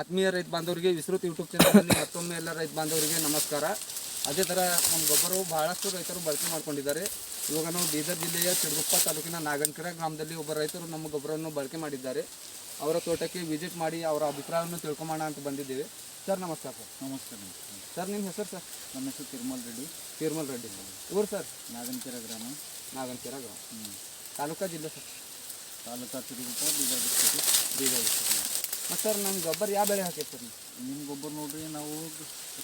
ಆತ್ಮೀಯ ರೈತ ಬಾಂಧವರಿಗೆ ವಿಸ್ತೃತ ಯೂಟ್ಯೂಬ್ ಚಾನಲ್ನಲ್ಲಿ ಮತ್ತೊಮ್ಮೆ ಎಲ್ಲ ರೈತ ಬಾಂಧವರಿಗೆ ನಮಸ್ಕಾರ. ಅದೇ ಥರ ನಮ್ಮ ಗೊಬ್ಬರವು ಬಹಳಷ್ಟು ರೈತರು ಬಳಕೆ ಮಾಡಿಕೊಂಡಿದ್ದಾರೆ. ಇವಾಗ ನಾವು ಬೀದರ್ ಜಿಲ್ಲೆಯ ಚಿಡಗುಪ್ಪ ತಾಲೂಕಿನ ನಾಗನ್ಕರ ಗ್ರಾಮದಲ್ಲಿ ಒಬ್ಬ ರೈತರು ನಮ್ಮ ಗೊಬ್ಬರವನ್ನು ಬಳಕೆ ಮಾಡಿದ್ದಾರೆ. ಅವರ ತೋಟಕ್ಕೆ ವಿಸಿಟ್ ಮಾಡಿ ಅವರ ಅಭಿಪ್ರಾಯವನ್ನು ತಿಳ್ಕೊಂಬೋಣ ಅಂತ ಬಂದಿದ್ದೇವೆ. ಸರ್ ನಮಸ್ಕಾರ ಸರ್. ನಮಸ್ಕಾರ. ಸರ್ ನಿಮ್ಮ ಹೆಸರು ಸರ್? ನಮ್ಮ ಹೆಸರು ತಿರುಮಲ್ ರೆಡ್ಡಿ. ತಿರುಮಲ್ ರೆಡ್ಡಿ. ಊರು ಸರ್? ನಾಗನಕೆರೆ ಗ್ರಾಮ. ನಾಗನ್ಕೆರ ಗ್ರಾಮ. ತಾಲೂಕಾ ಜಿಲ್ಲೆ ಸರ್? ತಾಲೂಕಾ ತಿರುಗುತ್ತ ಬೀದರ್ ಡಿಸ್ಟ್ರಿಕ್ಟ್ ಬೀದರ್ ಮತ್ತು ಸರ್ ನಮ್ಮ ಗೊಬ್ಬರ ಯಾವ ಬೆಳೆ ಹಾಕೈತೆ ಸರ್? ನೀವು ನಿಮ್ಮ ಗೊಬ್ಬರ ನೋಡ್ರಿ ನಾವು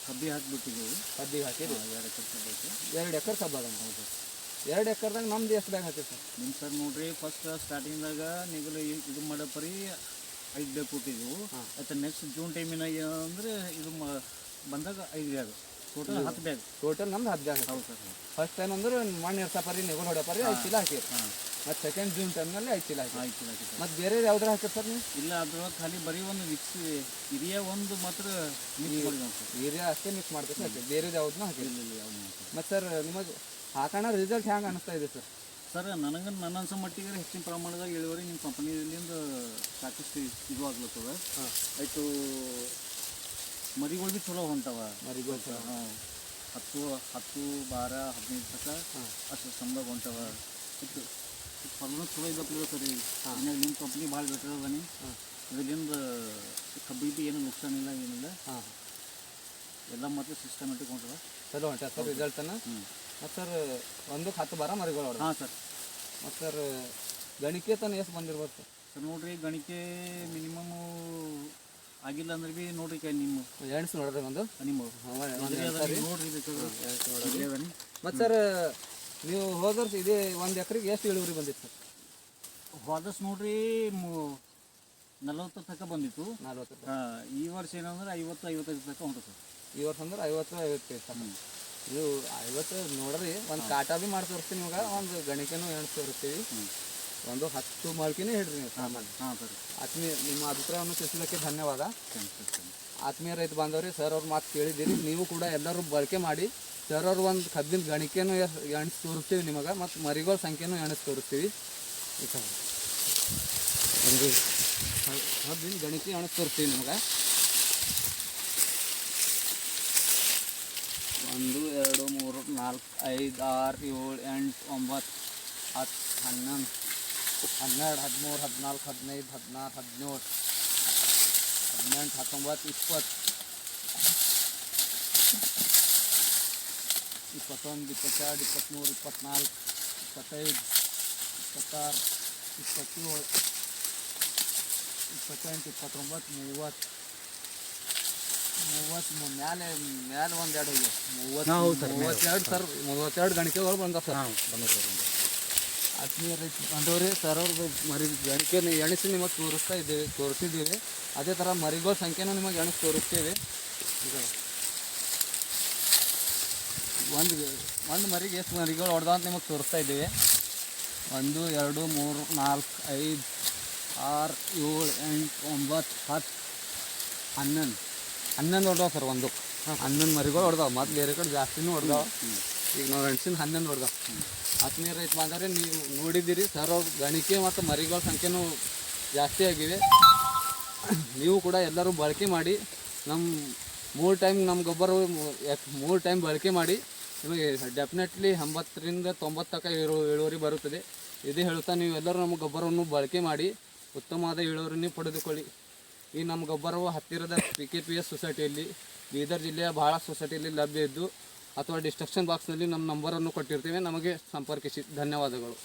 ಕಬ್ಬಿ ಹಾಕಿಬಿಟ್ಟಿದ್ದೀವಿ. ಕಬ್ಬಿ ಹಾಕಿರಿ ಎರಡು ಎಕರೆ ಕಬ್ಬು ಐತೆ. ಎರಡು ಎಕರೆ ಕಬ್ಬು ಅದ ಹೌದು. ಎರಡು ಎಕರೆದಾಗ ನಮ್ದು ಎಷ್ಟು ಬ್ಯಾಗ್ ಹಾಕೈತೆ ಸರ್? ನಿಮ್ಮ ಸರ್ ನೋಡ್ರಿ ಫಸ್ಟ್ ಸ್ಟಾರ್ಟಿಂಗ್ದಾಗ ನಿಗಲು ಇದು ಮಾಡೋ ಪರಿ ಐದು ಬ್ಯಾಗ್ ಕೊಟ್ಟಿದ್ದೆವು. ಆಯ್ತು ನೆಕ್ಸ್ಟ್ ಜೂನ್ ಟೈಮಿನಾಗ ಅಂದರೆ ಇದು ಮ ಬಂದಾಗ ಐದು ಬ್ಯಾಗ್. ಟೋಟಲ್ ಹತ್ತು ಬ್ಯಾಗ್. ಟೋಟಲ್ ನಮ್ದು ಹತ್ತು ಬ್ಯಾಗ್ ಹೌದು ಸರ್ ಫಸ್ಟ್ ಟೈಮ್ ಅಂದ್ರೆ ಮಣ್ಣು ಇರ್ತಾಪರಿ ನೆಗೋಲ್ ಹೊಡೆಪರಿ ಐದು ಚೀಲ ಹಾಕಿ ಹಾಂ. ಮತ್ತು ಸೆಕೆಂಡ್ ಜೂನ್ ಟೈಮ್ನಲ್ಲಿ ಐದು ಚೀಲ ಹಾಕಿ ಆಯ್ತು ಆಯ್ತು ಸರ್ ಮತ್ತು ಬೇರೆ ಯಾವ್ದಾರು ಹಾಕಿ ಸರ್ ನೀವು? ಇಲ್ಲ ಅದ್ರೊಳಗೆ ಖಾಲಿ ಬರೀ ಒಂದು ಮಿಕ್ಸ್ ಹಿರಿಯ ಒಂದು ಮಾತ್ರ ಏರಿಯಾ ಅಷ್ಟೇ ಮಿಕ್ಸ್ ಮಾಡ್ಬೇಕು ಹಾಕಿ ಬೇರೆ ಯಾವ್ದನ್ನೂ ಹಾಕಿಲ್ಲ ಯಾವ್ದು ಮತ್ತು ಸರ್ ನಿಮಗೆ ಹಾಕೋಣ ರಿಸಲ್ಟ್ ಹ್ಯಾಂಗೆ ಅನಿಸ್ತಾ ಇದೆ ಸರ್? ಸರ್ ನನಗೆ ನನ್ನ ಅನ್ಸೋ ಮಟ್ಟಿಗೆ ಹೆಚ್ಚಿನ ಪ್ರಮಾಣದಾಗ ಇಳುವರಿ ನಿಮ್ಮ ಕಂಪನಿಯಿಂದ ಸಾಕಷ್ಟು ಇದು ಆಗ್ಲತ್ತದ. ಆಯಿತು ಮರಿಗಳು ಭೀ ಚಲೋ ಹೊಂಟವ. ಮರಿಗಳು ಸರ್ ಹಾಂ. ಹತ್ತು ಹತ್ತು ಬಾರ ಹದಿನೈದು ತಕ. ಅಷ್ಟು ಸಂಬಳ ಹೊಂಟವ. ಇತ್ತು ಫಲನೂ ಚಲೋ ಇದಪ್ಪ ಸರಿ ಆಮೇಲೆ ನಿಮ್ಮ ಕಂಪ್ನಿ ಭಾಳ ಬೆಟರ್ ಅದಾನೆ ಇದರಿಂದ ಅದರಿಂದ ಕಬ್ಬಿಗೆ ಏನು ನುಕ್ಸಾನ ಇಲ್ಲ ಏನಿಲ್ಲ ಹಾಂ ಎಲ್ಲ ಮತ್ತೆ ಸಿಸ್ಟಮೆಟಿಕ್ ಹೊಂಟದ ಚಲೋ ಹೊಂಟ ಸರ್ ರಿಸಲ್ಟನ್ನು ಮತ್ತು ಸರ್ ಒಂದಕ್ಕೆ ಹತ್ತು ಬಾರ ಮರಿಗಳು ಹಾಂ ಸರ್ ಮತ್ತು ಸರ್ ಗಣಿಕೆ ತನ ಎಷ್ಟು ಬಂದಿರ್ಬೋದು ಸರ್ ಸರ್ ನೋಡ್ರಿ ಗಣಿಕೆ ಮಿನಿಮಮ್ ಆಗಿಲ್ಲ ಅಂದ್ರೆ ಬಿ ನೋಡ್ರಿ ಕೈ ನಿಮ್ಮ ಎಣ್ಸು ನೋಡ್ರಿ ಒಂದು ನಿಮ್ಮ ಒಂದು ನೋಡ್ರಿ. ಮತ್ತು ಸರ್ ನೀವು ಹೋದರ್ಸ ಇದೇ ಒಂದು ಎಕರೆಗೆ ಎಷ್ಟು ಇಳುವರಿ ಬಂದಿತ್ತು? ಸರ್ ಹೋದಸ್ ನೋಡ್ರಿ ನಲವತ್ತು ತನಕ ಬಂದಿತ್ತು. ನಲ್ವತ್ತು ಹಾ, ಈ ವರ್ಷ ಏನಂದ್ರೆ ಐವತ್ತು ಐವತ್ತೈದು ತನಕ ಉಂಟು ಸರ್. ಈ ವರ್ಷ ಅಂದ್ರೆ ಐವತ್ತು ಐವತ್ತೈದು ಸರ್ ನೀವು ಐವತ್ತು ನೋಡ್ರಿ ಒಂದು ಕಾಟ ಬಿ ಮಾಡಿ ತೋರಿಸ್ತೀನಿ ನಿಮ್ಗೆ ಒಂದು ಗಣಿಕೆನೂ ಎಣ್ಣೆ ತೋರಿಸ್ತೀವಿ. ಒಂದು ಹತ್ತು ಮೊಳಕೆನೇ ಹೇಳ್ರಿ ನೀವು. ಸಾಮಾನ್ಯ ಹಾಂ ಸರ್. ಆತ್ಮೀಯ ನಿಮ್ಮ ಅಭಿಪ್ರಾಯವನ್ನು ತಿಳಿಸಲಿಕ್ಕೆ ಧನ್ಯವಾದ. ಆತ್ಮೀಯ ರೈತ ಬಾಂಧವ್ರಿ ಸರ್ ಅವ್ರ ಮಾತು ಕೇಳಿದ್ದೀರಿ. ನೀವು ಕೂಡ ಎಲ್ಲರೂ ಬಳಕೆ ಮಾಡಿ ಸರ್ ಅವ್ರು ಒಂದು ಕಬ್ಬಿನ ಗಣಿಕೆನೂ ಎಣಿಸಿ ತೋರಿಸ್ತೀವಿ ನಿಮಗೆ ಮತ್ತು ಮರಿಗಳ ಸಂಖ್ಯೆನೂ ಎಣಿಸಿ ತೋರಿಸ್ತೀವಿ ಈ ಥರ. ಒಂದು ಕ- ಕಬ್ಬಿನ ಗಣಿಕೆ ಎಣಿಸಿ ತೋರಿಸ್ತೀವಿ ನಿಮಗೆ ಒಂದು ಎರಡು ಮೂರು ನಾಲ್ಕು ಐದು ಆರು ಏಳು ಎಂಟು ಒಂಬತ್ತು ಹತ್ತು ಹನ್ನೊಂದು ಹನ್ನೆರಡು ಹದಿಮೂರು ಹದಿನಾಲ್ಕು ಹದಿನೈದು ಹದಿನಾರು ಹದಿನೇಳು ಹದಿನೆಂಟು ಹತ್ತೊಂಬತ್ತು ಇಪ್ಪತ್ತು ಇಪ್ಪತ್ತೊಂದು ಇಪ್ಪತ್ತೆರಡು ಇಪ್ಪತ್ತ್ಮೂರು ಇಪ್ಪತ್ತ್ನಾಲ್ಕು ಇಪ್ಪತ್ತೈದು ಇಪ್ಪತ್ತಾರು ಇಪ್ಪತ್ತೇಳು ಇಪ್ಪತ್ತೆಂಟು ಇಪ್ಪತ್ತೊಂಬತ್ತು ಮೂವತ್ತು ಮೂವತ್ತು ಮ್ಯಾಲೆ ಮ್ಯಾಲೆ ಒಂದೆರಡು ಹೋಗ್ಯಾವ ಮೂವತ್ತು ಮೂವತ್ತೆರಡು ಸರ್ ಮೂವತ್ತೆರಡು ಗಣಿಕೆಗಳು ಬಂದ ಸರ್. ಹಾಂ ಬಂದ ಸರ್ ಆತ್ಮೀಯ ರೈತ ಬಂದವ್ರಿ ಸರ್ ಅವ್ರದ್ದು ಮರಿ ಗಣಿಕೆನ ಎಣಿಸಿ ನಿಮಗೆ ತೋರಿಸ್ತಾ ಇದ್ದೀವಿ ತೋರಿಸಿದ್ದೀವಿ. ಅದೇ ಥರ ಮರಿಗಳ ಸಂಖ್ಯೆನೂ ನಿಮಗೆ ಎಣಿಸಿ ತೋರಿಸ್ತೀವಿ. ಒಂದು ಒಂದು ಮರಿಗೆ ಎಷ್ಟು ಮರಿಗಳು ಹೊಡೆದ ಅಂತ ನಿಮಗೆ ತೋರಿಸ್ತಾ ಇದ್ದೀವಿ. ಒಂದು, ಎರಡು, ಮೂರು, ನಾಲ್ಕು, ಐದು, ಆರು, ಏಳು, ಎಂಟು, ಒಂಬತ್ತು, ಹತ್ತು, ಹನ್ನೊಂದು. ಹನ್ನೊಂದು ಹೊಡೆದಾವ ಸರ್ ಒಂದು. ಹನ್ನೊಂದು ಮರಿಗಳು ಹೊಡೆದಾವ. ಮತ್ತು ಬೇರೆ ಕಡೆ ಜಾಸ್ತಿನೂ ಹೊಡೆದಾವ. ಈಗ ನಾವು ಎಣ್ಸಿನ ಹನ್ನೊಂದು ಹೊಡೆದಾವ. ಹತ್ತನೇ ರೈತ ಬಂದರೆ ನೀವು ನೋಡಿದ್ದೀರಿ ಸರ್ ಅವ್ರ ಗಣಿಕೆ ಮತ್ತು ಮರಿಗಳ ಸಂಖ್ಯೆನೂ ಜಾಸ್ತಿ ಆಗಿವೆ. ನೀವು ಕೂಡ ಎಲ್ಲರೂ ಬಳಕೆ ಮಾಡಿ ನಮ್ಮ ಮೂರು ಟೈಮ್ ನಮ್ಮ ಗೊಬ್ಬರ ಮೂರು ಟೈಮ್ ಬಳಕೆ ಮಾಡಿ, ನಿಮಗೆ ಡೆಫಿನೆಟ್ಲಿ ಎಂಬತ್ತರಿಂದ ತೊಂಬತ್ತು ಇಳು ಇಳುವರಿ ಬರುತ್ತದೆ. ಇದೇ ಹೇಳುತ್ತಾ ನೀವು ಎಲ್ಲರೂ ನಮ್ಮ ಗೊಬ್ಬರವನ್ನು ಬಳಕೆ ಮಾಡಿ, ಉತ್ತಮವಾದ ಇಳುವರಿಯನ್ನು ಪಡೆದುಕೊಳ್ಳಿ. ಈ ನಮ್ಮ ಗೊಬ್ಬರವು ಹತ್ತಿರದ ಪಿ ಕೆ ಪಿ ಎಸ್ ಸೊಸೈಟಿಯಲ್ಲಿ, ಬೀದರ್ ಜಿಲ್ಲೆಯ ಭಾಳ ಸೊಸೈಟಿಯಲ್ಲಿ ಲಭ್ಯ ಇದ್ದು, ಅಥವಾ ಡಿಸ್ಟ್ರಕ್ಷನ್ ಬಾಕ್ಸ್ನಲ್ಲಿ ನಮ್ಮ ನಂಬರನ್ನು ಕೊಟ್ಟಿರ್ತೇವೆ. ನಮಗೆ ಸಂಪರ್ಕಿಸಿ. ಧನ್ಯವಾದಗಳು.